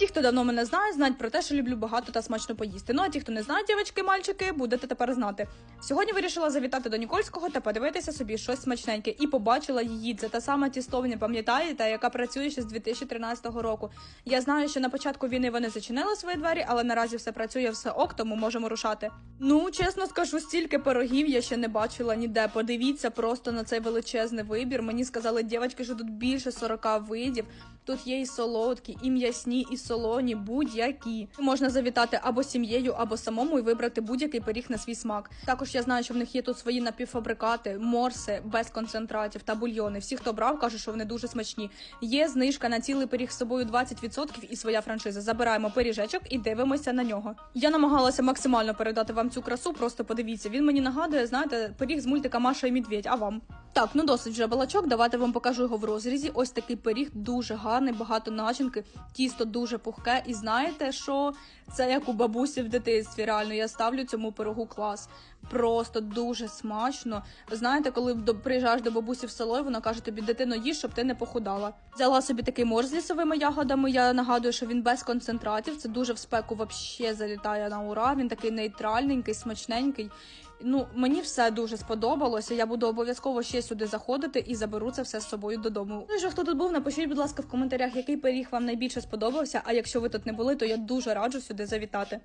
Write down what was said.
Ті, хто давно мене знає, знають про те, що люблю багато та смачно поїсти. Ну а ті, хто не знає, дівчатки, мальчики, будете тепер знати. Сьогодні вирішила завітати до Нікольського та подивитися собі щось смачненьке і побачила її. Це та сама тістовня, пам'ятаєте, яка працює ще з 2013 року. Я знаю, що на початку війни вони зачинили свої двері, але наразі все працює, все ок, тому можемо рушати. Ну, чесно скажу, стільки пирогів я ще не бачила ніде. Подивіться просто на цей величезний вибір. Мені сказали дівчатки, що тут більше 40 видів. Тут є і солодкі, і м'ясні, і солоні, будь-які. Можна завітати або сім'єю, або самому і вибрати будь-який пиріг на свій смак. Також я знаю, що в них є тут свої напівфабрикати, морси без концентратів та бульйони. Всі, хто брав, кажуть, що вони дуже смачні. Є знижка на цілий пиріг з собою 20% і своя франшиза. Забираємо пиріжечок і дивимося на нього. Я намагалася максимально передати вам цю красу. Просто подивіться. Він мені нагадує, знаєте, пиріг з мультика Маша і Медведь. А вам? Так, ну досить вже балачок. Давайте вам покажу його в розрізі. Ось такий пиріг дуже гарний, багато начинки, тісто дуже пухке. І знаєте, що це як у бабусі в дитинстві. Реально, я ставлю цьому пирогу клас. Просто дуже смачно. Знаєте, коли приїжджаєш до бабусі в село, і вона каже тобі, дитино, їж, щоб ти не похудала. Взяла собі такий морс з лісовими ягодами. Я нагадую, що він без концентратів. Це дуже в спеку вообще залітає на ура. Він такий нейтральненький, смачненький. Ну, мені все дуже сподобалося. Я буду обов'язково ще сюди заходити і заберу це все з собою додому. Ну і хто тут був, напишіть, будь ласка, в коментарях, який пиріг вам найбільше сподобався. А якщо ви тут не були, то я дуже раджу сюди завітати.